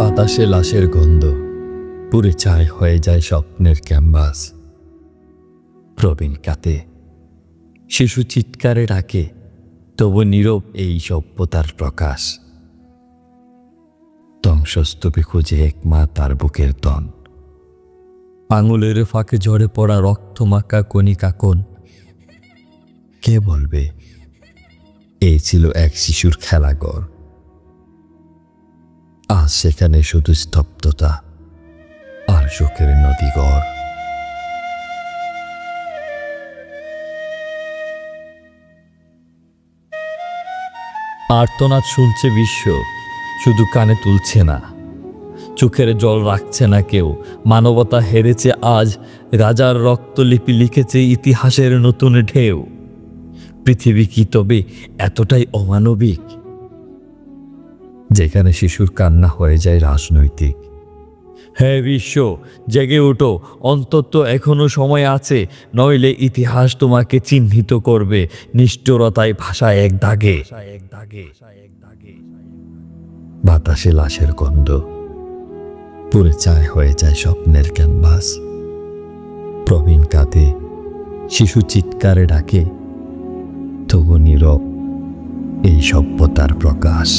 বাতাসে লাশের গন্ধ। পুরে চায় হয়ে যায় স্বপ্নের ক্যানভাস। প্রবীণ কাতে শিশু চিৎকারে ডাকে তবু নীরব এই সভ্যতার প্রকাশ। ধ্বংসস্তূপে খুঁজে এক মা তার বুকের তন। আঙুলের ফাঁকে ঝরে পড়া রক্তমাখা কণিকা কোন কে বলবে? এই ছিল এক শিশুর খেলাঘর। আজ সেখানে শুধু স্তব্ধতা আর চোখের নদীগড়। আর্তনাদ শুনছে বিশ্ব, শুধু কানে তুলছে না। চোখের জল রাখছে না কেউ। মানবতা হেরেছে আজ, রাজার রক্তলিপি লিখেছে ইতিহাসের নতুন ঢেউ। পৃথিবী কি তবে এতটাই অমানবিক? যেখানে শিশুর কান্না হয়ে যায় রাজনৈতিক। হ্যাঁ বিশ্ব জেগে ওঠো অন্তত এখনও সময় আছে নইলে ইতিহাস তোমাকে চিহ্নিত করবে। নিষ্ঠুরতায় ভাষা এক দাগে। এক দাগে এক দাগে বাতাসে লাশের গন্ধ। পুরে চায় হয়ে যায় স্বপ্নের ক্যানভাস। প্রবীণ কাঁদে শিশু চিৎকারে ডাকে তবু নীরব এই সভ্যতার প্রকাশ।